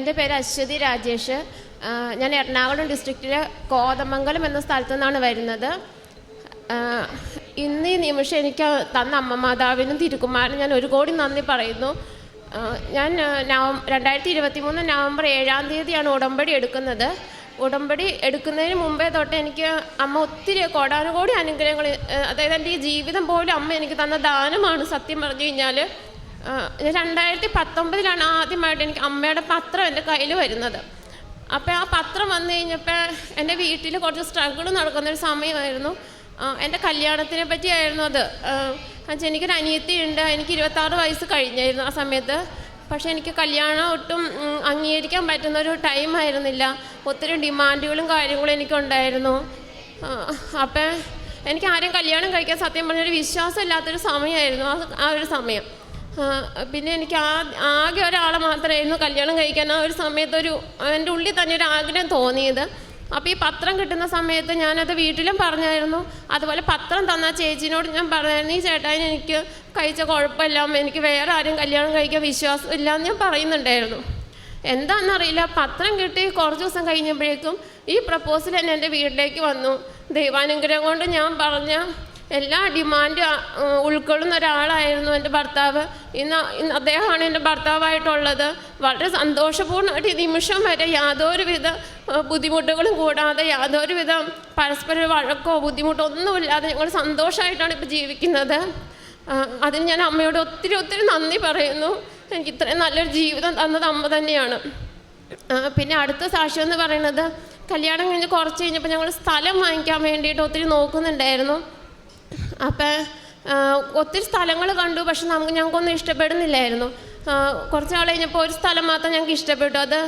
എന്റെ പേര് അശ്വതി രാജേഷ്. ഞാൻ എറണാകുളം ഡിസ്ട്രിക്റ്റിലെ കോതമംഗലം എന്ന സ്ഥലത്തു നിന്നാണ് വരുന്നത്. ഇന്ന് ഈ നിമിഷം എനിക്ക് തന്ന അമ്മ മാതാവിനും തിരുക്കുമാരനും ഞാൻ ഒരു കോടി നന്ദി പറയുന്നു. ഞാൻ നവം രണ്ടായിരത്തി ഇരുപത്തി മൂന്ന് നവംബർ ഏഴാം തീയതിയാണ് ഉടമ്പടി എടുക്കുന്നത്. ഉടമ്പടി എടുക്കുന്നതിന് മുമ്പേ തൊട്ട് എനിക്ക് അമ്മ ഒത്തിരി കോടാനുകോടി അനുഗ്രഹങ്ങൾ അതായത് എന്റെ ഈ ജീവിതം പോലും അമ്മ എനിക്ക് തന്ന ദാനമാണ്. സത്യം പറഞ്ഞു കഴിഞ്ഞാൽ രണ്ടായിരത്തി പത്തൊമ്പതിലാണ് ആദ്യമായിട്ട് എനിക്ക് അമ്മയുടെ പത്രം എന്റെ കയ്യിൽ വരുന്നത്. അപ്പോൾ ആ പത്രം വന്നു കഴിഞ്ഞപ്പോൾ എന്റെ വീട്ടിൽ കുറച്ച് സ്ട്രഗിൾ നടക്കുന്നൊരു സമയമായിരുന്നു. എന്റെ കല്യാണത്തിനെ പറ്റിയായിരുന്നു അത്. എന്നുവെച്ചാൽ എനിക്കൊരു അനിയത്തി ഉണ്ട് എനിക്ക് ഇരുപത്താറ് വയസ്സ് കഴിഞ്ഞായിരുന്നു ആ സമയത്ത്. പക്ഷേ എനിക്ക് കല്യാണം ഒട്ടും അംഗീകരിക്കാൻ പറ്റുന്ന ഒരു ടൈം ആയിരുന്നില്ല. ഒത്തിരി ഡിമാൻഡുകളും കാര്യങ്ങളും എനിക്കുണ്ടായിരുന്നു. അപ്പം എനിക്ക് ആരും കല്യാണം കഴിക്കാൻ സത്യം പറഞ്ഞൊരു വിശ്വാസം ഇല്ലാത്തൊരു സമയമായിരുന്നു ആ ഒരു സമയം. പിന്നെ എനിക്ക് ആ ആകെ ഒരാളെ മാത്രമായിരുന്നു കല്യാണം കഴിക്കാൻ ആ ഒരു സമയത്തൊരു എന്റെ ഉള്ളിൽ തന്നെ ഒരു ആഗ്രഹം തോന്നിയത്. അപ്പോൾ ഈ പത്രം കിട്ടുന്ന സമയത്ത് ഞാനത് വീട്ടിലും പറഞ്ഞായിരുന്നു. അതുപോലെ പത്രം തന്ന ചേച്ചിനോട് ഞാൻ പറഞ്ഞായിരുന്നു ഈ ചേട്ടായി എനിക്ക് കഴിച്ച കുഴപ്പമില്ല എനിക്ക് വേറെ ആരും കല്യാണം കഴിക്കാൻ വിശ്വാസം ഇല്ല എന്ന് ഞാൻ പറയുന്നുണ്ടായിരുന്നു. എന്താണെന്നറിയില്ല പത്രം കിട്ടി കുറച്ച് ദിവസം കഴിഞ്ഞപ്പോഴേക്കും ഈ പ്രപ്പോസൽ തന്നെ എന്റെ വീട്ടിലേക്ക് വന്നു. ദൈവാനുഗ്രഹം കൊണ്ട് ഞാൻ പറഞ്ഞ എല്ലാ ഡിമാൻഡ് ഉൾക്കൊള്ളുന്ന ഒരാളായിരുന്നു എന്റെ ഭർത്താവ്. ഇന്ന് ഇന്ന് അദ്ദേഹമാണ് എന്റെ ഭർത്താവായിട്ടുള്ളത്. വളരെ സന്തോഷപൂർണമായിട്ട് ഈ നിമിഷം വരെ യാതൊരുവിധ ബുദ്ധിമുട്ടുകളും കൂടാതെ യാതൊരുവിധ പരസ്പര വഴക്കോ ബുദ്ധിമുട്ടോ ഒന്നുമില്ലാതെ ഞങ്ങൾ സന്തോഷമായിട്ടാണ് ഇപ്പോൾ ജീവിക്കുന്നത്. അതിന് ഞാൻ അമ്മയോട് ഒത്തിരി ഒത്തിരി നന്ദി പറയുന്നു. എനിക്ക് ഇത്രയും നല്ലൊരു ജീവിതം തന്നത് അമ്മ തന്നെയാണ്. പിന്നെ അടുത്ത സാക്ഷ്യം എന്ന് പറയുന്നത് കല്യാണം കഴിഞ്ഞ് കുറച്ച് കഴിഞ്ഞപ്പോൾ ഞങ്ങൾ സ്ഥലം വാങ്ങിക്കാൻ വേണ്ടിയിട്ട് ഒത്തിരി നോക്കുന്നുണ്ടായിരുന്നു. അപ്പം ഒത്തിരി സ്ഥലങ്ങൾ കണ്ടു പക്ഷെ നമുക്ക് ഞങ്ങൾക്കൊന്നും ഇഷ്ടപ്പെടുന്നില്ലായിരുന്നു. കുറച്ച് നാൾ കഴിഞ്ഞപ്പോൾ ഒരു സ്ഥലം മാത്രം ഞങ്ങൾക്ക് ഇഷ്ടപ്പെട്ടു. അത്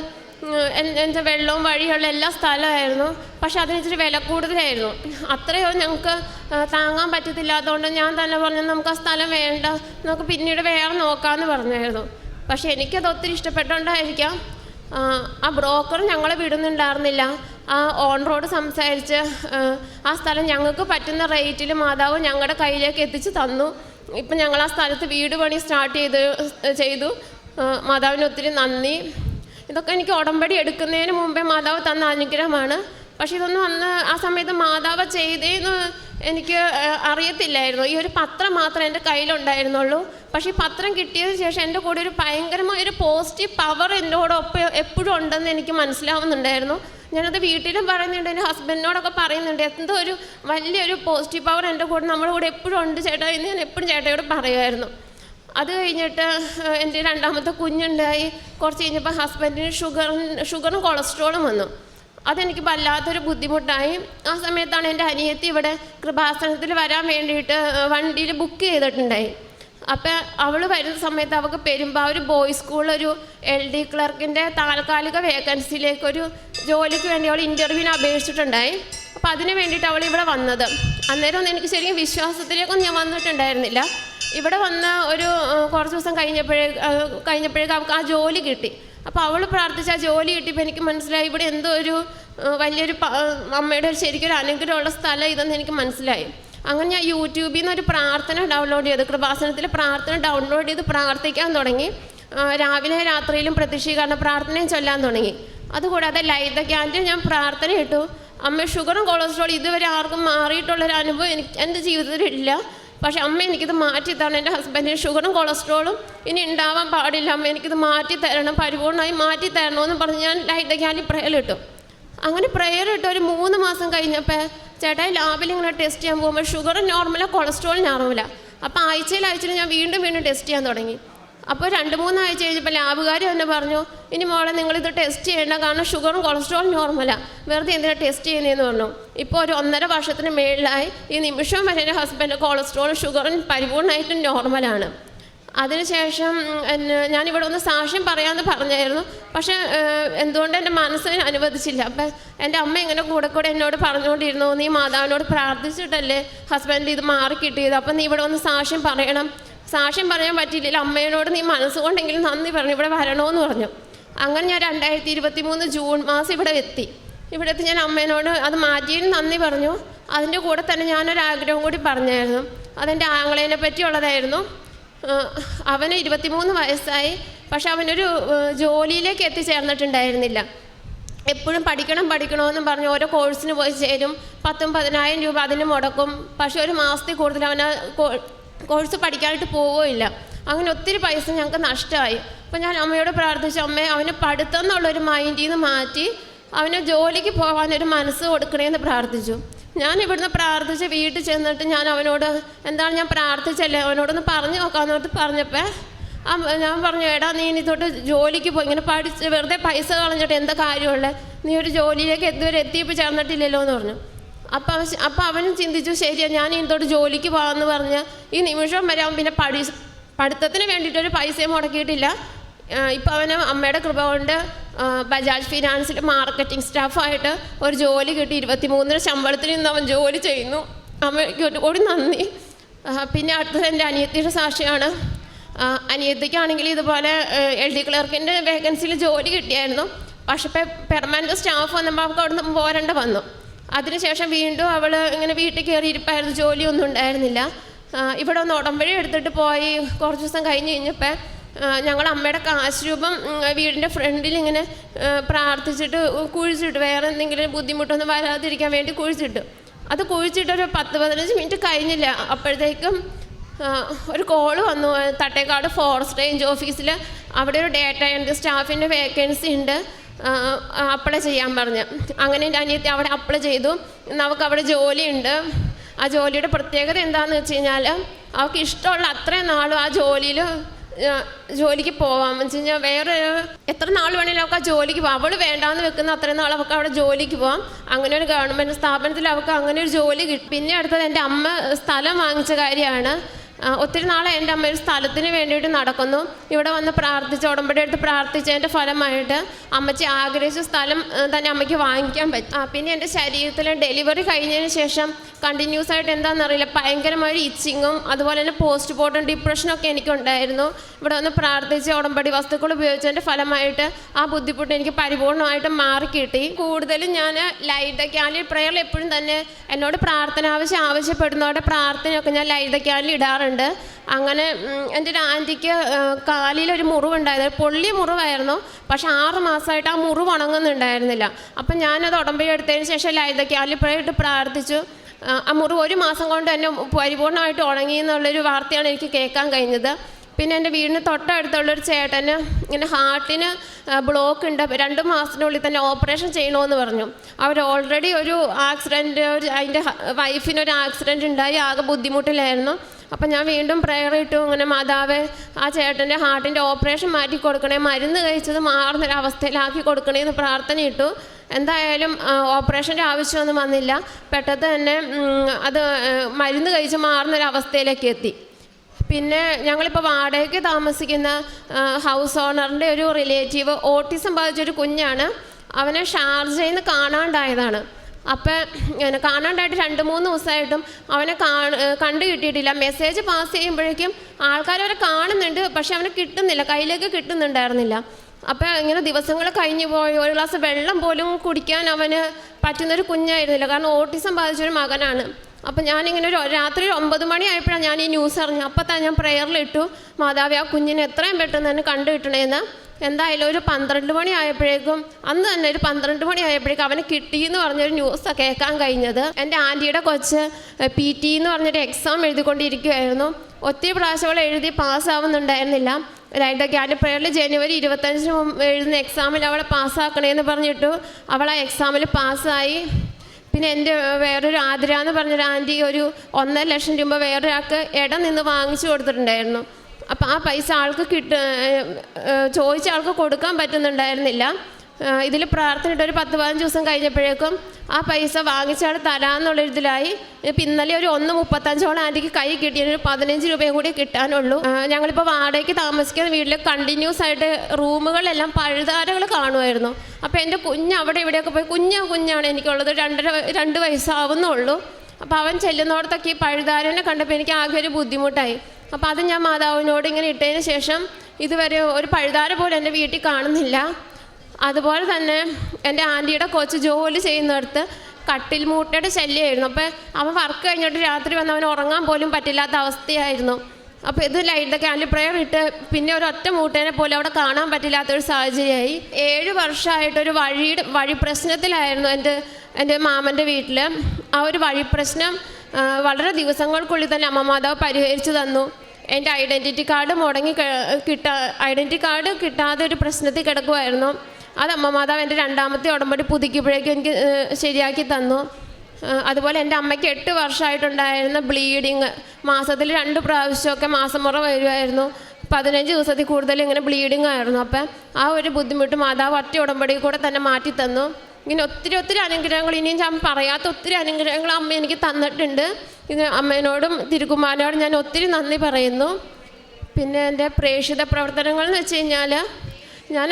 എന്റെ വെള്ളവും വഴിയുള്ള എല്ലാ സ്ഥലമായിരുന്നു. പക്ഷെ അതിന് ഇച്ചിരി വില കൂടുതലായിരുന്നു. അത്രയോ ഞങ്ങൾക്ക് താങ്ങാൻ പറ്റത്തില്ലാത്തതുകൊണ്ട് ഞാൻ തന്നെ പറഞ്ഞു നമുക്ക് ആ സ്ഥലം വേണ്ട. നമുക്ക് പിന്നീട് വേറെ നോക്കാമെന്ന് പറഞ്ഞായിരുന്നു. പക്ഷെ എനിക്കത് ഒത്തിരി ഇഷ്ടപ്പെട്ടുകൊണ്ടായിരിക്കാം. ആ, ബ്രോക്കർ ഞങ്ങളെ വിടുന്നുണ്ടായിരുന്നില്ല. ആ ഓണറോട് സംസാരിച്ച് ആ, സ്ഥലം ഞങ്ങൾക്ക് പറ്റുന്ന റേറ്റിൽ മാതാവ് ഞങ്ങളുടെ കയ്യിലേക്ക് എത്തിച്ച് തന്നു. ഇപ്പം ഞങ്ങൾ ആ സ്ഥലത്ത് വീട് പണി സ്റ്റാർട്ട് ചെയ്ത് ചെയ്തു. മാതാവിന് ഒത്തിരി നന്ദി. ഇതൊക്കെ എനിക്ക് ഉടമ്പടി എടുക്കുന്നതിന് മുമ്പേ മാതാവ് തന്ന അനുഗ്രഹമാണ്. പക്ഷെ ഇതൊന്നും അന്ന് ആ സമയത്ത് മാതാവ് ചെയ്തേന്ന് എനിക്ക് അറിയത്തില്ലായിരുന്നു. ഈ ഒരു പത്രം മാത്രമേ എന്റെ കയ്യിലുണ്ടായിരുന്നുള്ളൂ. പക്ഷെ ഈ പത്രം കിട്ടിയതിന് ശേഷം എന്റെ കൂടെ ഒരു ഭയങ്കരമായ ഒരു പോസിറ്റീവ് പവർ എന്നോടൊപ്പം എപ്പോഴും ഉണ്ടെന്ന് എനിക്ക് മനസ്സിലാവുന്നുണ്ടായിരുന്നു. ഞാനത് വീട്ടിലും പറയുന്നുണ്ട് എന്റെ ഹസ്ബൻഡിനോടൊക്കെ പറയുന്നുണ്ട്. എന്തോ ഒരു വലിയൊരു പോസിറ്റീവ് പവർ എന്റെ കൂടെ നമ്മുടെ കൂടെ എപ്പോഴും ഉണ്ട് ചേട്ടാ എന്ന് ഞാൻ എപ്പോഴും ചേട്ടയോട് പറയുമായിരുന്നു. അത് കഴിഞ്ഞിട്ട് എന്റെ രണ്ടാമത്തെ കുഞ്ഞുണ്ടായി. കുറച്ച് കഴിഞ്ഞപ്പോൾ ഹസ്ബൻഡിന് ഷുഗറും ഷുഗറും കൊളസ്ട്രോളും വന്നു. അതെനിക്ക് വല്ലാത്തൊരു ബുദ്ധിമുട്ടായി. ആ സമയത്താണ് എന്റെ അനിയത്തി ഇവിടെ കൃപാസനത്തിൽ വരാൻ വേണ്ടിയിട്ട് വണ്ടിയിൽ ബുക്ക് ചെയ്തിട്ടുണ്ടായി. അപ്പം അവൾ വരുന്ന സമയത്ത് അവൾക്ക് പെരുമ്പാവൂർ ബോയ്സ് സ്കൂളൊരു എൽ ഡി ക്ലർക്കിന്റെ താൽക്കാലിക വേക്കൻസിയിലേക്ക് ഒരു ജോലിക്ക് വേണ്ടി അവൾ ഇന്റർവ്യൂവിന് അപേക്ഷിച്ചിട്ടുണ്ടായി. അപ്പം അതിന് വേണ്ടിയിട്ട് അവൾ ഇവിടെ വന്നത്. അന്നേരം ഒന്നും എനിക്ക് ശരിക്കും വിശ്വാസത്തിലേക്കൊന്നും ഞാൻ വന്നിട്ടുണ്ടായിരുന്നില്ല. ഇവിടെ വന്ന ഒരു കുറച്ച് ദിവസം കഴിഞ്ഞപ്പോഴേ കഴിഞ്ഞപ്പോഴേക്കും അവൾക്ക് ആ ജോലി കിട്ടി. അപ്പോൾ അവൾ പ്രാർത്ഥിച്ച ആ ജോലി കിട്ടിയപ്പോൾ എനിക്ക് മനസ്സിലായി ഇവിടെ എന്തോ ഒരു വലിയൊരു അമ്മയുടെ ഒരു ശരിക്കൊരു അനുഗ്രഹമുള്ള സ്ഥലം ഇതെന്ന് എനിക്ക് മനസ്സിലായി. അങ്ങനെ ഞാൻ യൂട്യൂബിൽ നിന്ന് ഒരു പ്രാർത്ഥന ഡൗൺലോഡ് ചെയ്ത് കൃപാസനത്തിൽ പ്രാർത്ഥന ഡൗൺലോഡ് ചെയ്ത് പ്രാർത്ഥിക്കാൻ തുടങ്ങി. രാവിലെ രാത്രിയിലും പ്രത്യക്ഷീകരണ പ്രാർത്ഥനയും ചൊല്ലാൻ തുടങ്ങി. അതുകൂടാതെ ലൈത ക്യാന്റിൽ ഞാൻ പ്രാർത്ഥന ഇട്ടു. അമ്മ ഷുഗറും കൊളസ്ട്രോളും ഇതുവരെ ആർക്കും മാറിയിട്ടുള്ളൊരു അനുഭവം എനിക്ക് എന്റെ ജീവിതത്തിൽ ഇല്ല. പക്ഷെ അമ്മ എനിക്കിത് മാറ്റി തരണം എന്റെ ഹസ്ബൻഡിന് ഷുഗറും കൊളസ്ട്രോളും ഇനി ഉണ്ടാവാൻ പാടില്ല. അമ്മ എനിക്കിത് മാറ്റി തരണം പരിപൂർണമായി മാറ്റി തരണമെന്ന് പറഞ്ഞ് ഞാൻ ലൈറ്റ് പ്രയർ ഇട്ടു. അങ്ങനെ പ്രയർ ഇട്ട് ഒരു മൂന്ന് മാസം കഴിഞ്ഞപ്പോൾ ചേട്ടായി ലാബിൽ ഇങ്ങനെ ടെസ്റ്റ് ചെയ്യാൻ പോകുമ്പോൾ ഷുഗർ നോർമലാണ് കൊളസ്ട്രോൾ നോർമലാണ് അപ്പോൾ ആഴ്ചയിൽ ആഴ്ചയിൽ ഞാൻ വീണ്ടും വീണ്ടും ടെസ്റ്റ് ചെയ്യാൻ തുടങ്ങി. അപ്പോൾ രണ്ട് മൂന്നാഴ്ച കഴിഞ്ഞപ്പോൾ ലാബുകാർ തന്നെ പറഞ്ഞു ഇനി മോളെ നിങ്ങളിത് ടെസ്റ്റ് ചെയ്യേണ്ട കാരണം ഷുഗറും കൊളസ്ട്രോളും നോർമലാണ് വെറുതെ എന്തിനാ ടെസ്റ്റ് ചെയ്യുന്നതെന്ന് പറഞ്ഞു. ഇപ്പോൾ ഒരു ഒന്നര വർഷത്തിന് മേളിലായി ഈ നിമിഷം വരെ എന്റെ ഹസ്ബൻഡ് കൊളസ്ട്രോളും ഷുഗറും പരിപൂർണമായിട്ടും നോർമലാണ് അതിനുശേഷം എന്നെ ഞാനിവിടെ ഒന്ന് സാക്ഷ്യം പറയാമെന്ന് പറഞ്ഞായിരുന്നു. പക്ഷേ എന്തുകൊണ്ട് എന്റെ മനസ്സിന് അനുവദിച്ചില്ല. അപ്പം എന്റെ അമ്മ ഇങ്ങനെ കൂടെ കൂടെ എന്നോട് പറഞ്ഞുകൊണ്ടിരുന്നു നീ മാതാവിനോട് പ്രാർത്ഥിച്ചിട്ടല്ലേ ഹസ്ബൻഡ് ഇത് മാറി കിട്ടിയത്? അപ്പം നീ ഇവിടെ ഒന്ന് സാക്ഷ്യം പറയണം. സാക്ഷ്യം പറയാൻ പറ്റിയില്ല അമ്മയോട് നീ മനസ്സുകൊണ്ടെങ്കിലും നന്ദി പറഞ്ഞു. ഇവിടെ വരണമെന്ന് പറഞ്ഞു. അങ്ങനെ ഞാൻ രണ്ടായിരത്തി ഇരുപത്തി മൂന്ന് ജൂൺ മാസം ഇവിടെ എത്തി. ഇവിടെ എത്തി ഞാൻ അമ്മേനോട് അത് മാറ്റിയതിന് നന്ദി പറഞ്ഞു. അതിന്റെ കൂടെ തന്നെ ഞാനൊരാഗ്രഹം കൂടി പറഞ്ഞായിരുന്നു. അതെന്റെ ആങ്ങളേനെ പറ്റിയുള്ളതായിരുന്നു. അവന് ഇരുപത്തിമൂന്ന് വയസ്സായി. പക്ഷെ അവനൊരു ജോലിയിലേക്ക് എത്തിച്ചേർന്നിട്ടുണ്ടായിരുന്നില്ല. എപ്പോഴും പഠിക്കണം പഠിക്കണമെന്നും പറഞ്ഞ്. ഓരോ കോഴ്സിന് പോയി ചേരും. പത്തും പതിനായിരം രൂപ അതിന് മുടക്കും. പക്ഷെ ഒരു മാസത്തിൽ കൂടുതൽ അവന് കോഴ്സ് പഠിക്കാനായിട്ട് പോവുകയില്ല. അങ്ങനെ ഒത്തിരി പൈസ ഞങ്ങൾക്ക് നഷ്ടമായി. അപ്പം ഞാൻ അമ്മയോട് പ്രാർത്ഥിച്ചു അമ്മേ അവന് പഠിത്തം എന്നുള്ളൊരു മൈൻഡിൽ നിന്ന് മാറ്റി അവന് ജോലിക്ക് പോകാനൊരു മനസ്സ് കൊടുക്കണേന്ന് പ്രാർത്ഥിച്ചു. ഞാൻ ഇവിടുന്ന് പ്രാർത്ഥിച്ച് വീട്ടിൽ ചെന്നിട്ട് ഞാൻ അവനോട് എന്താണ് ഞാൻ പ്രാർത്ഥിച്ചല്ലേ? അവനോടൊന്ന് പറഞ്ഞു നോക്കാമെന്നോട്ട് പറഞ്ഞപ്പോൾ ഞാൻ പറഞ്ഞു എടാ നീ ഇനി തൊട്ട് ജോലിക്ക് പോയി ഇങ്ങനെ പഠിച്ച് വെറുതെ പൈസ കളഞ്ഞിട്ട് എന്താ കാര്യമുള്ളത് നീ ഒരു ജോലിയിലേക്ക് ഇതുവരെ എത്തിയപ്പോൾ ചേർന്നിട്ടില്ലല്ലോ എന്ന് പറഞ്ഞു. അപ്പം അവൻ അപ്പം അവനും ചിന്തിച്ചു ശരിയാ ഞാൻ ഇതോട് ജോലിക്ക് പോകാമെന്ന് പറഞ്ഞ് ഈ നിമിഷം വരെ അവൻ പിന്നെ പഠി പഠിത്തത്തിന് വേണ്ടിയിട്ടൊരു പൈസയും മുടക്കിയിട്ടില്ല. ഇപ്പം അവന് അമ്മയുടെ കൃപ കൊണ്ട് ബജാജ് ഫിനാൻസിൽ മാർക്കറ്റിംഗ് സ്റ്റാഫായിട്ട് ഒരു ജോലി കിട്ടി. ഇരുപത്തി മൂന്നിന് ശമ്പളത്തിൽ നിന്ന് അവൻ ജോലി ചെയ്യുന്നു. അമ്മയ്ക്ക് ഒരു- ഒരു നന്ദി. പിന്നെ അടുത്തത് എന്റെ അനിയത്തിയുടെ സാക്ഷിയാണ്. അനിയത്തിക്കാണെങ്കിൽ ഇതുപോലെ എൽ ഡി ക്ലർക്കിന്റെ വേക്കൻസിയിൽ ജോലി കിട്ടിയായിരുന്നു. പക്ഷേ പെർമനന്റ് സ്റ്റാഫ് വന്നപ്പോൾ അവർക്ക് അവിടെ നിന്ന് പോരേണ്ട വന്നു. അതിനുശേഷം വീണ്ടും അവൾ ഇങ്ങനെ വീട്ടിൽ കയറി ഇരിപ്പായിരുന്നു ജോലിയൊന്നും ഉണ്ടായിരുന്നില്ല. ഇവിടെ ഒന്ന് ഉടമ്പഴി എടുത്തിട്ട് പോയി. കുറച്ച് ദിവസം കഴിഞ്ഞ് കഴിഞ്ഞപ്പോൾ ഞങ്ങൾ അമ്മയുടെ കാശ് രൂപം വീടിന്റെ ഫ്രണ്ടിൽ ഇങ്ങനെ പ്രാർത്ഥിച്ചിട്ട് കുഴിച്ചിട്ട്. വേറെ എന്തെങ്കിലും ബുദ്ധിമുട്ടൊന്നും വരാതിരിക്കാൻ വേണ്ടി കുഴിച്ചിട്ടു. അത് കുഴിച്ചിട്ട് ഒരു പത്ത് പതിനഞ്ച് മിനിറ്റ് കഴിഞ്ഞില്ല. അപ്പോഴത്തേക്കും ഒരു കോൾ വന്നു. തട്ടേക്കാട് ഫോറസ്റ്റ് റേഞ്ച് ഓഫീസിൽ അവിടെ ഒരു ഡേറ്റ എൻട്രി സ്റ്റാഫിന്റെ വേക്കൻസി ഉണ്ട്. അപ്ലൈ ചെയ്യാൻ പറഞ്ഞു. അങ്ങനെ എന്റെ അനിയത്തി അവിടെ അപ്ലൈ ചെയ്തു. നമുക്ക് അവിടെ ജോലിയുണ്ട്. ആ ജോലിയുടെ പ്രത്യേകത എന്താണെന്ന് വെച്ച് കഴിഞ്ഞാൽ അവൾക്ക് ഇഷ്ടമുള്ള അത്രയും നാളും ആ ജോലിയിൽ ജോലിക്ക് പോവാം. വെച്ച് കഴിഞ്ഞാൽ വേറെ എത്ര നാൾ വേണമെങ്കിലും അവൾക്ക് ആ ജോലിക്ക് പോവാം. അവൾ വേണ്ടാന്ന് വെക്കുന്ന അത്രയും നാൾ അവൾക്ക് അവിടെ ജോലിക്ക് പോവാം. അങ്ങനെ ഒരു ഗവൺമെന്റ് സ്ഥാപനത്തിൽ അവൾക്ക് അങ്ങനെ ഒരു ജോലി കിട്ടും. പിന്നെ അടുത്തത് എന്റെ അമ്മ സ്ഥലം വാങ്ങിച്ച കാര്യമാണ്. ഒത്തിരി നാളെ എന്റെ അമ്മ ഒരു സ്ഥലത്തിന് വേണ്ടിയിട്ട് നടക്കുന്നു. ഇവിടെ വന്ന് പ്രാർത്ഥിച്ച് ഉടമ്പടി എടുത്ത് പ്രാർത്ഥിച്ചതിന്റെ ഫലമായിട്ട് അമ്മച്ചി ആഗ്രഹിച്ച സ്ഥലം തന്നെ അമ്മയ്ക്ക് വാങ്ങിക്കാൻ പറ്റും. പിന്നെ എന്റെ ശരീരത്തിൽ ഡെലിവറി കഴിഞ്ഞതിന് ശേഷം കണ്ടിന്യൂസ് ആയിട്ട് എന്താണെന്നറിയില്ല. ഭയങ്കരമായ ഇച്ചിങ്ങും അതുപോലെ തന്നെ പോസ്റ്റ് മോർട്ടം ഡിപ്രഷനൊക്കെ എനിക്കുണ്ടായിരുന്നു. ഇവിടെ വന്ന് പ്രാർത്ഥിച്ച് ഉടമ്പടി വസ്തുക്കൾ ഉപയോഗിച്ചതിന്റെ ഫലമായിട്ട് ആ ബുദ്ധിമുട്ട് എനിക്ക് പരിപൂർണമായിട്ട് മാറിക്കിട്ടി കൂടുതലും ഞാൻ ലൈറ്റ് ക്യാലിൽ പ്രയറിൽ എപ്പോഴും തന്നെ എന്നോട് പ്രാർത്ഥന ആവശ്യം ആവശ്യപ്പെടുന്നവരുടെ പ്രാർത്ഥനയൊക്കെ ഞാൻ ലൈറ്റ് ക്യാലിൽ ഇടാറുണ്ട് അങ്ങനെ എന്റെ ഒരു ആന്റിക്ക് കാലിലൊരു മുറിവുണ്ടായത്? പൊള്ളിയ മുറിവായിരുന്നു. പക്ഷെ ആറ് മാസമായിട്ട് ആ മുറിവ് ഉണങ്ങുന്നുണ്ടായിരുന്നില്ല. അപ്പം ഞാനത് ഉടമ്പടി എടുത്തതിന് ശേഷം ലൈതൊക്കെ ക്യാലിൽ പ്രയറിട്ട് പ്രാർത്ഥിച്ചു. ആ, മുറിവ് ഒരു മാസം കൊണ്ട് തന്നെ പരിപൂർണമായിട്ട് ഉണങ്ങി എന്നുള്ളൊരു വാർത്തയാണ് എനിക്ക് കേൾക്കാൻ കഴിഞ്ഞത്. പിന്നെ എന്റെ വീടിന് തൊട്ടടുത്തുള്ളൊരു ചേട്ടന് ഇങ്ങനെ ഹാർട്ടിന് ബ്ലോക്ക് ഉണ്ട്. രണ്ട് മാസത്തിനുള്ളിൽ തന്നെ ഓപ്പറേഷൻ ചെയ്യണമെന്ന് പറഞ്ഞു. അവർ ഓൾറെഡി ഒരു ആക്സിഡന്റ് ഒരു അതിന്റെ വൈഫിനൊരു ആക്സിഡന്റ് ഉണ്ടായി. ആകെ ബുദ്ധിമുട്ടിലായിരുന്നു. അപ്പം ഞാൻ വീണ്ടും പ്രയർ ഇട്ടു. ഇങ്ങനെ മാതാവേ ആ ചേട്ടന്റെ ഹാർട്ടിന്റെ ഓപ്പറേഷൻ മാറ്റി കൊടുക്കണേ. മരുന്ന് കഴിച്ചത് മാറുന്നൊരവസ്ഥയിലാക്കി കൊടുക്കണേ എന്ന് പ്രാർത്ഥന ഇട്ടു. എന്തായാലും ഓപ്പറേഷന്റെ ആവശ്യമൊന്നും വന്നില്ല. പെട്ടെന്ന് തന്നെ അത് മരുന്ന് കഴിച്ച് മാറുന്നൊരവസ്ഥയിലേക്ക് എത്തി. പിന്നെ ഞങ്ങളിപ്പോൾ വാടകയ്ക്ക് താമസിക്കുന്ന ഹൗസ് ഓണറിന്റെ ഒരു റിലേറ്റീവ് ഓട്ടിസം ബാധിച്ചൊരു കുഞ്ഞാണ്. അവനെ ഷാർജയിൽ നിന്ന് കാണാണ്ടായതാണ്. അപ്പം ഇങ്ങനെ കാണാണ്ടായിട്ട് രണ്ട് മൂന്ന് ദിവസമായിട്ടും അവനെ കാണ കണ്ടു കിട്ടിയിട്ടില്ല. മെസ്സേജ് പാസ് ചെയ്യുമ്പോഴേക്കും ആൾക്കാർ അവരെ കാണുന്നുണ്ട് പക്ഷെ അവനെ കിട്ടുന്നില്ല. കയ്യിലേക്ക് കിട്ടുന്നുണ്ടായിരുന്നില്ല. അപ്പം ഇങ്ങനെ ദിവസങ്ങൾ കഴിഞ്ഞു പോയി. ഒരു ഗ്ലാസ് വെള്ളം പോലും കുടിക്കാൻ അവന് പറ്റുന്നൊരു കുഞ്ഞായിരുന്നില്ല. കാരണം ഓട്ടിസം ബാധിച്ചൊരു മകനാണ്. അപ്പം ഞാനിങ്ങനെ ഒരു രാത്രി ഒരു ഒമ്പത് മണി ആയപ്പോഴാണ് ഞാൻ ഈ ന്യൂസ് അറിഞ്ഞു അപ്പം തന്നെ ഞാൻ പ്രെയറിലിട്ടു മാതാവി ആ കുഞ്ഞിനെ എത്രയും പെട്ടെന്ന് തന്നെ കണ്ടു കിട്ടണേന്ന്. എന്തായാലും ഒരു പന്ത്രണ്ട് മണി ആയപ്പോഴേക്കും അന്ന് തന്നെ ഒരു പന്ത്രണ്ട് മണി ആയപ്പോഴേക്കും അവന് കിട്ടി എന്ന് പറഞ്ഞൊരു ന്യൂസ് കേൾക്കാൻ കഴിഞ്ഞത്. എന്റെ ആന്റിയുടെ കൊച്ച് പി ടി എന്ന് പറഞ്ഞൊരു എക്സാം എഴുതിക്കൊണ്ടിരിക്കുകയായിരുന്നു ഒത്തിരി പ്രാവശ്യം അവൾ എഴുതി പാസ്സാവുന്നുണ്ടായിരുന്നില്ല ലൈറ്റ് ക്യാൻഡ് ജനുവരി ഇരുപത്തഞ്ചിന് മുമ്പ് എഴുതുന്ന എക്സാമിൽ അവളെ പാസ്സാക്കണേന്ന് പറഞ്ഞിട്ടു അവൾ ആ എക്സാമിൽ പാസ്സായി പിന്നെ എന്റെ വേറൊരു ആതിര എന്ന് പറഞ്ഞൊരു ആന്റി ഒരു ഒന്നര ലക്ഷം രൂപ വേറൊരാൾക്ക് ഇടം നിന്ന് വാങ്ങിച്ചു കൊടുത്തിട്ടുണ്ടായിരുന്നു. അപ്പം ആ പൈസ ആൾക്ക് കിട്ട ചോദിച്ച ആൾക്ക് കൊടുക്കാൻ പറ്റുന്നുണ്ടായിരുന്നില്ല. ഇതിൽ പ്രാർത്ഥനയിട്ട് ഒരു പത്ത് പതിനഞ്ച് ദിവസം കഴിഞ്ഞപ്പോഴേക്കും ആ പൈസ വാങ്ങിച്ചാൽ തരാമെന്നുള്ള ഇതിലായി ഇപ്പം ഇന്നലെ ഒരു ഒന്ന് മുപ്പത്തഞ്ചോളം ആന്റിക്ക് കൈ കിട്ടിയ ഒരു പതിനഞ്ച് രൂപയും കൂടി കിട്ടാനുള്ളൂ. ഞങ്ങളിപ്പോൾ വാടകയ്ക്ക് താമസിക്കുന്ന വീട്ടിൽ കണ്ടിന്യൂസ് ആയിട്ട് റൂമുകളെല്ലാം പഴുതാരകൾ കാണുമായിരുന്നു. അപ്പോൾ എന്റെ കുഞ്ഞ് അവിടെ ഇവിടെയൊക്കെ പോയി കുഞ്ഞ കുഞ്ഞാണ് എനിക്കുള്ളത്. രണ്ടര രണ്ട് വയസ്സാവുന്നുള്ളൂ. അപ്പോൾ അവൻ ചെല്ലുന്നോടത്തൊക്കെ ഈ പഴുതാരനെ കണ്ടപ്പോൾ എനിക്ക് ആകെ ഒരു ബുദ്ധിമുട്ടായി. അപ്പോൾ അത് ഞാൻ മാതാവിനോട് ഇങ്ങനെ ഇട്ടതിന് ശേഷം ഇതുവരെ ഒരു പഴുതാര പോലും എന്റെ വീട്ടിൽ കാണുന്നില്ല. അതുപോലെ തന്നെ എന്റെ ആന്റിയുടെ കൊച്ച് ജോലി ചെയ്യുന്നിടത്ത് കട്ടിൽ മൂട്ടയുടെ ശല്യമായിരുന്നു. അപ്പോൾ അവൻ വർക്ക് കഴിഞ്ഞിട്ട് രാത്രി വന്ന് അവൻ ഉറങ്ങാൻ പോലും പറ്റില്ലാത്ത അവസ്ഥയായിരുന്നു. അപ്പോൾ ഇത് ലൈറ്റ് ക്യാൻഡിൽ പ്രയർ ഇട്ട് പിന്നെ ഒരു ഒറ്റ മൂട്ടേനെ പോലും അവിടെ കാണാൻ പറ്റില്ലാത്തൊരു സാഹചര്യമായി. ഏഴ് വർഷമായിട്ടൊരു വഴിയുടെ വഴി പ്രശ്നത്തിലായിരുന്നു എന്റെ എന്റെ മാമന്റെ വീട്ടിൽ ആ ഒരു വഴി പ്രശ്നം വളരെ ദിവസങ്ങൾക്കുള്ളിൽ തന്നെ അമ്മ മാതാവ് പരിഹരിച്ചു തന്നു. എന്റെ ഐഡന്റിറ്റി കാർഡ് മുടങ്ങി കിട്ട ഐഡന്റിറ്റി കാർഡ് കിട്ടാതെ ഒരു പ്രശ്നത്തിൽ കിടക്കുമായിരുന്നു അത് അമ്മ മാതാവ് എന്റെ രണ്ടാമത്തെ ഉടമ്പടി പുതുക്കിയപ്പോഴേക്കും എനിക്ക് ശരിയാക്കി തന്നു. അതുപോലെ എന്റെ അമ്മയ്ക്ക് എട്ട് വർഷമായിട്ടുണ്ടായിരുന്ന ബ്ലീഡിങ്. മാസത്തിൽ രണ്ട് പ്രാവശ്യമൊക്കെ മാസമുറ വരുമായിരുന്നു പതിനഞ്ച് ദിവസത്തിൽ കൂടുതൽ ഇങ്ങനെ ബ്ലീഡിങ് ആയിരുന്നു. അപ്പം ആ ഒരു ബുദ്ധിമുട്ട് മാതാവ് ഒറ്റ ഉടമ്പടി കൂടെ തന്നെ മാറ്റി തന്നു ഇങ്ങനെ ഒത്തിരി ഒത്തിരി അനുഗ്രഹങ്ങൾ. ഇനിയും ഞാൻ പറയാത്ത ഒത്തിരി അനുഗ്രഹങ്ങൾ അമ്മ എനിക്ക് തന്നിട്ടുണ്ട്. ഇത് അമ്മേനോടും തിരുകുമാരനോടും ഞാൻ ഒത്തിരി നന്ദി പറയുന്നു. പിന്നെ എന്റെ പ്രേക്ഷിത പ്രവർത്തനങ്ങൾ എന്ന് വെച്ച് കഴിഞ്ഞാൽ ഞാൻ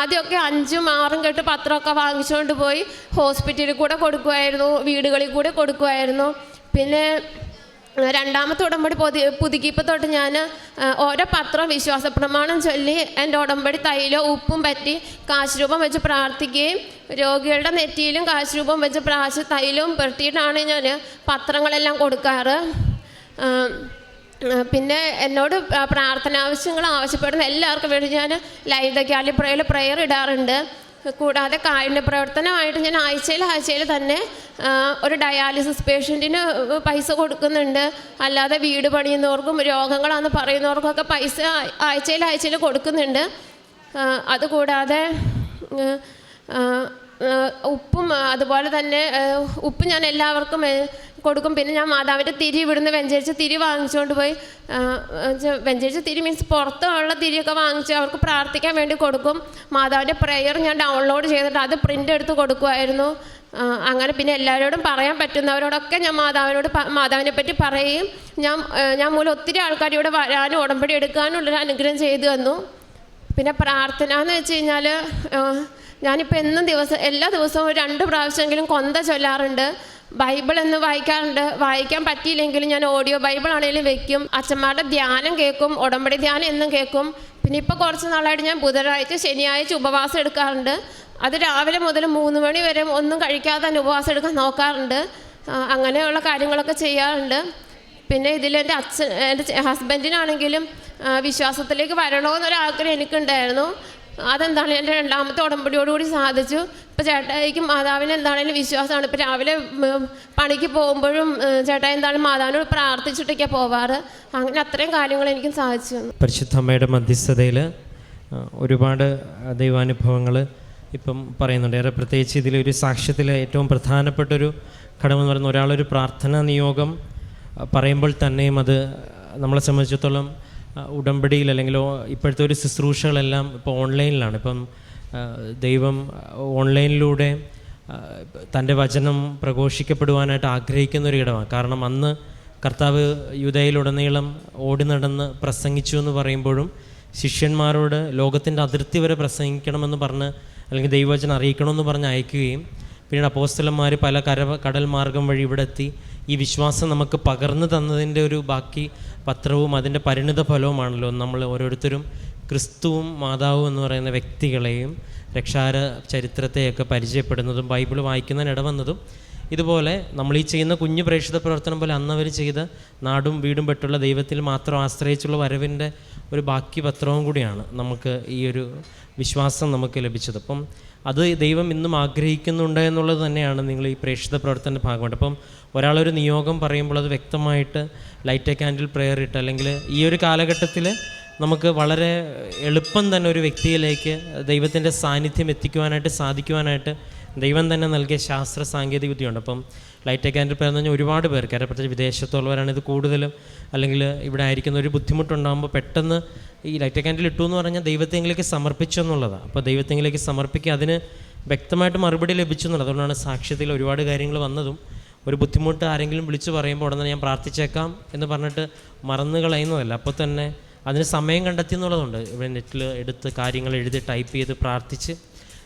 ആദ്യമൊക്കെ അഞ്ചും ആറും കെട്ട് പത്രമൊക്കെ വാങ്ങിച്ചുകൊണ്ട് പോയി ഹോസ്പിറ്റലിൽ കൂടെ കൊടുക്കുമായിരുന്നു വീടുകളിൽ കൂടെ കൊടുക്കുമായിരുന്നു. പിന്നെ രണ്ടാമത്തെ ഉടമ്പടി പൊതി പുതുക്കിയപ്പോൾ തൊട്ട് ഞാൻ ഓരോ പത്രം വിശ്വാസ പ്രമാണം ചൊല്ലി എന്റെ ഉടമ്പടി തൈലോ ഉപ്പും പറ്റി കാശ് രൂപം വെച്ച് പ്രാർത്ഥിക്കുകയും രോഗികളുടെ നെറ്റിയിലും കാശ് രൂപം വെച്ച് പ്രാശ് തൈലവും പെട്ടിയിട്ടാണ് ഞാൻ പത്രങ്ങളെല്ലാം കൊടുക്കാറ്. പിന്നെ എന്നോട് പ്രാർത്ഥനാവശ്യങ്ങൾ ആവശ്യപ്പെടുന്ന എല്ലാവർക്കും വേണ്ടി ഞാൻ ലൈത കാലിപ്രയിൽ പ്രെയർ ഇടാറുണ്ട്. കൂടാതെ കാരുണ്യ പ്രവർത്തനമായിട്ട് ഞാൻ ആഴ്ചയിൽ ആഴ്ചയിൽ തന്നെ ഒരു ഡയാലിസിസ് പേഷ്യന്റിന് പൈസ കൊടുക്കുന്നുണ്ട്. അല്ലാതെ വീട് പണിയുന്നവർക്കും രോഗങ്ങളാണെന്ന് പറയുന്നവർക്കൊക്കെ പൈസ ആഴ്ചയിൽ ആഴ്ചയിൽ കൊടുക്കുന്നുണ്ട്. അതുകൂടാതെ ഉപ്പും അതുപോലെ തന്നെ ഉപ്പ് ഞാൻ എല്ലാവർക്കും കൊടുക്കും. പിന്നെ ഞാൻ മാതാവിന്റെ തിരി ഇവിടുന്ന് വെഞ്ചരിച്ച് തിരി വാങ്ങിച്ചുകൊണ്ട് പോയി. വെഞ്ചരിച്ച തിരി മീൻസ് പുറത്തുള്ള തിരിയൊക്കെ വാങ്ങിച്ച് അവർക്ക് പ്രാർത്ഥിക്കാൻ വേണ്ടി കൊടുക്കും. മാതാവിന്റെ പ്രെയർ ഞാൻ ഡൗൺലോഡ് ചെയ്തിട്ട് അത് പ്രിന്റ് എടുത്ത് കൊടുക്കുമായിരുന്നു. അങ്ങനെ പിന്നെ എല്ലാവരോടും പറയാൻ പറ്റുന്നവരോടൊക്കെ ഞാൻ മാതാവിനോട് മാതാവിനെ പറ്റി പറയുകയും ഞാൻ ഞാൻ മൂലം ഒത്തിരി ആൾക്കാർ ഇവിടെ വരാനും ഉടമ്പടി എടുക്കാനുള്ളൊരു അനുഗ്രഹം ചെയ്തു തന്നു. പിന്നെ പ്രാർത്ഥന എന്ന് വെച്ച് കഴിഞ്ഞാൽ ഞാനിപ്പോൾ എന്നും ദിവസം എല്ലാ ദിവസവും രണ്ട് പ്രാവശ്യമെങ്കിലും കൊന്ത ചൊല്ലാറുണ്ട്. ബൈബിൾ എന്ന് വായിക്കാറുണ്ട്. വായിക്കാൻ പറ്റിയില്ലെങ്കിലും ഞാൻ ഓഡിയോ ബൈബിൾ ആണെങ്കിലും വെക്കും. അച്ഛന്മാരുടെ ധ്യാനം കേൾക്കും. ഉടമ്പടി ധ്യാനം എന്നും കേൾക്കും. പിന്നെ ഇപ്പോൾ കുറച്ച് നാളായിട്ട് ഞാൻ ബുധനാഴ്ച ശനിയാഴ്ച ഉപവാസം എടുക്കാറുണ്ട്. അത് രാവിലെ മുതൽ മൂന്ന് മണി വരെ ഒന്നും കഴിക്കാതെ തന്നെ ഉപവാസം എടുക്കാൻ നോക്കാറുണ്ട്. അങ്ങനെയുള്ള കാര്യങ്ങളൊക്കെ ചെയ്യാറുണ്ട്. പിന്നെ ഇതിൽ എന്റെ അച്ഛൻ എന്റെ ഹസ്ബൻഡിനാണെങ്കിലും വിശ്വാസത്തിലേക്ക് വരണമെന്നൊരാഗ്രഹം എനിക്കുണ്ടായിരുന്നു. അതെന്താണ് എന്റെ രണ്ടാമത്തെ ഉടമ്പടിയോടുകൂടി സാധിച്ചു. ഇപ്പോൾ ചേട്ടായിക്കും മാതാവിന് എന്താണെങ്കിലും വിശ്വാസമാണ്. ഇപ്പോൾ രാവിലെ പണിക്ക് പോകുമ്പോഴും ചേട്ടായി എന്താണ് മാതാവിനോട് പ്രാർത്ഥിച്ചിട്ടൊക്കെയാണ് പോവാറ്. അങ്ങനെ അത്രയും കാര്യങ്ങൾ എനിക്കും സാധിച്ചു. പരിശുദ്ധ പരിശുദ്ധമ്മയുടെ മധ്യസ്ഥതയിൽ ഒരുപാട് ദൈവാനുഭവങ്ങൾ ഇപ്പം പറയുന്നുണ്ട്. ഏറെ പ്രത്യേകിച്ച് ഇതിലൊരു സാക്ഷ്യത്തിൽ ഏറ്റവും പ്രധാനപ്പെട്ടൊരു ഘടകമെന്ന് പറയുന്ന ഒരാളൊരു പ്രാർത്ഥനാ നിയോഗം പറയുമ്പോൾ തന്നെയും അത് നമ്മളെ സംബന്ധിച്ചിടത്തോളം ഉടമ്പടിയിൽ അല്ലെങ്കിൽ ഇപ്പോഴത്തെ ഒരു ശുശ്രൂഷകളെല്ലാം ഇപ്പോൾ ഓൺലൈനിലാണ്. ഇപ്പം ദൈവം ഓൺലൈനിലൂടെ തന്റെ വചനം പ്രഘോഷിക്കപ്പെടുവാനായിട്ട് ആഗ്രഹിക്കുന്ന ഒരു ഇടമാണ്. കാരണം അന്ന് കർത്താവ് യുദയിലുടനീളം ഓടി നടന്ന് പ്രസംഗിച്ചു എന്ന് പറയുമ്പോഴും ശിഷ്യന്മാരോട് ലോകത്തിന്റെ അതിർത്തി വരെ പ്രസംഗിക്കണമെന്ന് പറഞ്ഞ് അല്ലെങ്കിൽ ദൈവവചനം അറിയിക്കണമെന്ന് പറഞ്ഞ് അയക്കുകയും പിന്നീട് അപ്പോസ്തലന്മാർ പല കര കടൽ മാർഗം വഴി ഇവിടെ എത്തി ഈ വിശ്വാസം നമുക്ക് പകർന്നു തന്നതിന്റെ ഒരു ബാക്കി പത്രവും അതിന്റെ പരിണിത ഫലവുമാണല്ലോ. നമ്മൾ ഓരോരുത്തരും ക്രിസ്തുവും മാതാവും എന്ന് പറയുന്ന വ്യക്തികളെയും രക്ഷാര ചരിത്രത്തെയൊക്കെ പരിചയപ്പെടുന്നതും ബൈബിൾ വായിക്കുന്നതിന് ഇടവന്നതും ഇതുപോലെ നമ്മൾ ഈ ചെയ്യുന്ന കുഞ്ഞു പ്രേക്ഷിത പ്രവർത്തനം പോലെ അന്നവർ ചെയ്ത നാടും വീടും പെട്ടുള്ള ദൈവത്തിൽ മാത്രം ആശ്രയിച്ചുള്ള വരവിന്റെ ഒരു ബാക്കി പത്രവും കൂടിയാണ് നമുക്ക് ഈ ഒരു വിശ്വാസം നമുക്ക് ലഭിച്ചത്. അപ്പം അത് ദൈവം ഇന്നും ആഗ്രഹിക്കുന്നുണ്ട് എന്നുള്ളത് തന്നെയാണ് നിങ്ങൾ ഈ പ്രേക്ഷിത പ്രവർത്തനത്തിന്റെ ഭാഗമായിട്ട്. അപ്പം ഒരാളൊരു നിയോഗം പറയുമ്പോൾ അത് വ്യക്തമായിട്ട് ലൈറ്റ് എ ക്യാൻഡിൽ പ്രെയർ ഇട്ട് അല്ലെങ്കിൽ ഈ ഒരു കാലഘട്ടത്തിൽ നമുക്ക് വളരെ എളുപ്പം തന്നെ ഒരു വ്യക്തിയിലേക്ക് ദൈവത്തിന്റെ സാന്നിധ്യം എത്തിക്കുവാനായിട്ട് സാധിക്കുവാനായിട്ട് ദൈവം തന്നെ നൽകിയ ശാസ്ത്ര സാങ്കേതിക വിദ്യയുണ്ട്. അപ്പം ലൈറ്റ് പ്രയർ എന്ന് പറഞ്ഞാൽ ഒരുപാട് പേർക്ക്. കാരണം പ്രത്യേകിച്ച് വിദേശത്തുള്ളവരാണ് ഇത് കൂടുതലും. അല്ലെങ്കിൽ ഇവിടെ ആയിരിക്കുന്ന ഒരു ബുദ്ധിമുട്ടുണ്ടാകുമ്പോൾ പെട്ടെന്ന് ഈ ലൈറ്റ് ക്യാൻഡിൽ ഇട്ടു എന്ന് പറഞ്ഞാൽ ദൈവത്തെങ്കിലേക്ക് സമർപ്പിച്ചു എന്നുള്ളതാണ്. അപ്പോൾ ദൈവത്തെങ്കിലേക്ക് സമർപ്പിക്കുക അതിന് വ്യക്തമായിട്ട് മറുപടി ലഭിച്ചു എന്നുള്ളത് അതുകൊണ്ടാണ് സാക്ഷ്യത്തിൽ ഒരുപാട് കാര്യങ്ങൾ വന്നതും. ഒരു ബുദ്ധിമുട്ട് ആരെങ്കിലും വിളിച്ചു പറയുമ്പോൾ ഉടനെ ഞാൻ പ്രാർത്ഥിച്ചേക്കാം എന്ന് പറഞ്ഞിട്ട് മറന്നു കളയുന്നതല്ല. അപ്പോൾ തന്നെ അതിന് സമയം കണ്ടെത്തി എന്നുള്ളതുണ്ട്. ഇവിടെ നെറ്റിൽ എടുത്ത് കാര്യങ്ങൾ എഴുതി ടൈപ്പ് ചെയ്ത് പ്രാർത്ഥിച്ച്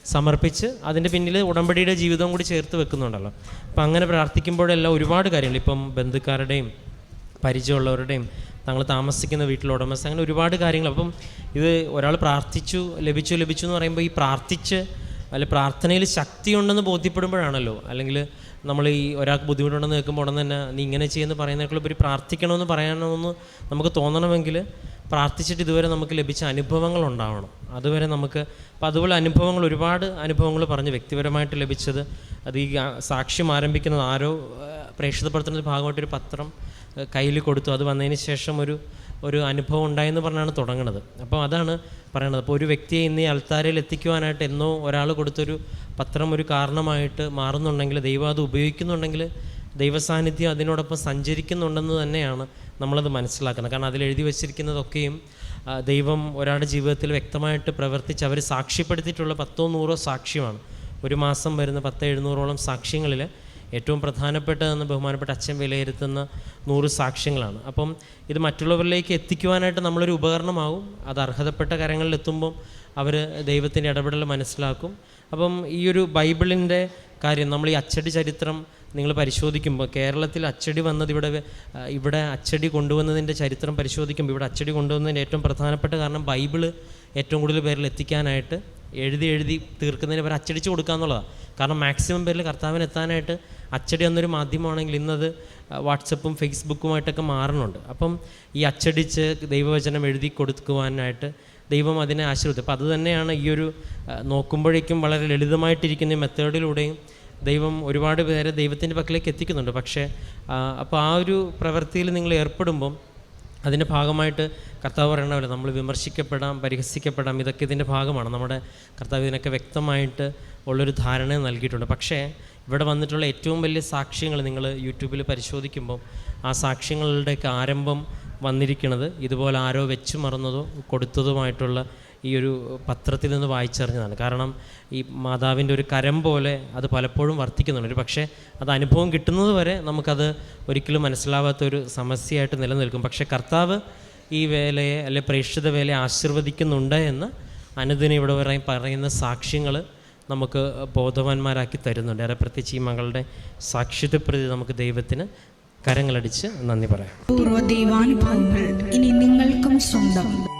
സമർപ്പിച്ച് അതിന്റെ പിന്നിൽ ഉടമ്പടിയുടെ ജീവിതവും കൂടി ചേർത്ത് വെക്കുന്നുണ്ടല്ലോ. അപ്പം അങ്ങനെ പ്രാർത്ഥിക്കുമ്പോഴെല്ലാം ഒരുപാട് കാര്യങ്ങൾ. ഇപ്പം ബന്ധുക്കാരുടെയും പരിചയമുള്ളവരുടെയും തങ്ങൾ താമസിക്കുന്ന വീട്ടിലെ ഉടമസ്ഥ അങ്ങനെ ഒരുപാട് കാര്യങ്ങൾ. അപ്പം ഇത് ഒരാൾ പ്രാർത്ഥിച്ചു ലഭിച്ചു ലഭിച്ചു എന്ന് പറയുമ്പോൾ ഈ പ്രാർത്ഥിച്ച് അല്ലെ പ്രാർത്ഥനയിൽ ശക്തിയുണ്ടെന്ന് ബോധ്യപ്പെടുമ്പോഴാണല്ലോ. അല്ലെങ്കിൽ നമ്മൾ ഈ ഒരാൾക്ക് ബുദ്ധിമുട്ടുണ്ടെന്ന് കേൾക്കുമ്പോൾ ഉടൻ തന്നെ നീ ഇങ്ങനെ ചെയ്യുമെന്ന് ഒരു പ്രാർത്ഥിക്കണമെന്ന് പറയണമെന്ന് നമുക്ക് തോന്നണമെങ്കിൽ പ്രാർത്ഥിച്ചിട്ട് ഇതുവരെ നമുക്ക് ലഭിച്ച അനുഭവങ്ങൾ ഉണ്ടാവണം. അതുവരെ നമുക്ക് അപ്പം അതുപോലെ അനുഭവങ്ങൾ ഒരുപാട് അനുഭവങ്ങൾ പറഞ്ഞ് വ്യക്തിപരമായിട്ട് ലഭിച്ചത്. അത് ഈ സാക്ഷ്യം ആരംഭിക്കുന്നത് ആരോ പ്രേക്ഷിത പ്രേക്ഷിതപ്പെടുത്തുന്ന ഭാഗമായിട്ടൊരു പത്രം കയ്യിൽ കൊടുത്തു. അത് വന്നതിന് ശേഷം ഒരു ഒരു അനുഭവം ഉണ്ടായെന്ന് പറഞ്ഞാണ് തുടങ്ങുന്നത് അപ്പോൾ അതാണ് പറയണത്. അപ്പോൾ ഒരു വ്യക്തിയെ ഇന്ന് ഈ അൽത്താരയിൽ എത്തിക്കുവാനായിട്ട് എന്നോ ഒരാൾ കൊടുത്തൊരു പത്രം ഒരു കാരണമായിട്ട് മാറുന്നുണ്ടെങ്കിൽ ദൈവം അത് ഉപയോഗിക്കുന്നുണ്ടെങ്കിൽ ദൈവസാന്നിധ്യം അതിനോടൊപ്പം സഞ്ചരിക്കുന്നുണ്ടെന്ന് തന്നെയാണ് നമ്മളത് മനസ്സിലാക്കുന്നത്. കാരണം അതിൽ എഴുതി വച്ചിരിക്കുന്നതൊക്കെയും ദൈവം ഒരാളുടെ ജീവിതത്തിൽ വ്യക്തമായിട്ട് പ്രവർത്തിച്ച് അവർ സാക്ഷ്യപ്പെടുത്തിയിട്ടുള്ള പത്തോ നൂറോ സാക്ഷ്യമാണ്. ഒരു മാസം വരുന്ന പത്ത് എഴുന്നൂറോളം സാക്ഷ്യങ്ങളിൽ ഏറ്റവും പ്രധാനപ്പെട്ടതെന്ന് ബഹുമാനപ്പെട്ട അച്ഛൻ വിലയിരുത്തുന്ന നൂറ് സാക്ഷ്യങ്ങളാണ്. അപ്പം ഇത് മറ്റുള്ളവരിലേക്ക് എത്തിക്കുവാനായിട്ട് നമ്മളൊരു ഉപകരണമാകും. അത് അർഹതപ്പെട്ട കരങ്ങളിൽ എത്തുമ്പം അവർ ദൈവത്തിന്റെ ഇടപെടൽ മനസ്സിലാക്കും. അപ്പം ഈ ഒരു ബൈബിളിന്റെ കാര്യം നമ്മൾ ഈ അച്ചടി ചരിത്രം നിങ്ങൾ പരിശോധിക്കുമ്പോൾ കേരളത്തിൽ അച്ചടി വന്നത് ഇവിടെ ഇവിടെ അച്ചടി കൊണ്ടുവന്നതിന്റെ ചരിത്രം പരിശോധിക്കുമ്പോൾ ഇവിടെ അച്ചടി കൊണ്ടുവന്നതിന്റെ ഏറ്റവും പ്രധാനപ്പെട്ട കാരണം ബൈബിൾ ഏറ്റവും കൂടുതൽ പേരിൽ എത്തിക്കാനായിട്ട് എഴുതി എഴുതി തീർക്കുന്നതിന് പേര് അച്ചടിച്ച് കൊടുക്കുക എന്നുള്ളതാണ്. കാരണം മാക്സിമം പേരിൽ കർത്താവിന് എത്താനായിട്ട് അച്ചടി എന്നൊരു മാധ്യമമാണെങ്കിൽ ഇന്നത് വാട്സപ്പും ഫേസ്ബുക്കുമായിട്ടൊക്കെ മാറുന്നുണ്ട് അപ്പം ഈ അച്ചടിച്ച് ദൈവവചനം എഴുതി കൊടുക്കുവാനായിട്ട് ദൈവം അതിനെ ആശീർവദിച്ചു അപ്പോൾ അതുതന്നെയാണ് ഈ ഒരു നോക്കുമ്പോഴേക്കും വളരെ ലളിതമായിട്ടിരിക്കുന്ന മെത്തേഡിലൂടെയും ദൈവം ഒരുപാട് പേരെ ദൈവത്തിന്റെ പക്കലേക്ക് എത്തിക്കുന്നുണ്ട്. പക്ഷേ അപ്പോൾ ആ ഒരു പ്രവൃത്തിയിൽ നിങ്ങൾ ഏർപ്പെടുമ്പം അതിന്റെ ഭാഗമായിട്ട് കർത്താവ് പറയണ പോലെ നമ്മൾ വിമർശിക്കപ്പെടാം പരിഹസിക്കപ്പെടാം ഇതൊക്കെ ഇതിന്റെ ഭാഗമാണ്. നമ്മുടെ കർത്താവ് ഇതിനൊക്കെ വ്യക്തമായിട്ട് ഉള്ളൊരു ധാരണ നൽകിയിട്ടുണ്ട്. പക്ഷേ ഇവിടെ വന്നിട്ടുള്ള ഏറ്റവും വലിയ സാക്ഷ്യങ്ങൾ നിങ്ങൾ യൂട്യൂബിൽ പരിശോധിക്കുമ്പം ആ സാക്ഷ്യങ്ങളുടെയൊക്കെ ആരംഭം വന്നിരിക്കുന്നത് ഇതുപോലെ ആരോ വെച്ചു മറന്നതോ കൊടുത്തതുമായിട്ടുള്ള ഈ ഒരു പത്രത്തിൽ നിന്ന് വായിച്ചറിഞ്ഞതാണ്. കാരണം ഈ മാതാവിന്റെ ഒരു കരം പോലെ അത് പലപ്പോഴും വർത്തിക്കുന്നുണ്ട്. ഒരു പക്ഷേ അത് അനുഭവം കിട്ടുന്നത് വരെ നമുക്കത് ഒരിക്കലും മനസ്സിലാവാത്ത ഒരു സമസ്യയായിട്ട് നിലനിൽക്കും. പക്ഷേ കർത്താവ് ഈ വേലയെ അല്ലെ പ്രേക്ഷിത വേലയെ ആശീർവദിക്കുന്നുണ്ട് എന്ന് അനുദിനം ഇവിടെ വരെ പറയുന്ന സാക്ഷ്യങ്ങൾ നമുക്ക് ബോധവാന്മാരാക്കി തരുന്നുണ്ട്. ഏറെ പ്രത്യേകിച്ച് ഈ മകളുടെ സാക്ഷ്യത്തെ പ്രതി നമുക്ക് ദൈവത്തിന് കരങ്ങളടിച്ച് നന്ദി പറയാം. പൂർവ ദൈവാനുഭവങ്ങൾ ഇനി നിങ്ങൾക്കും സ്വന്തം.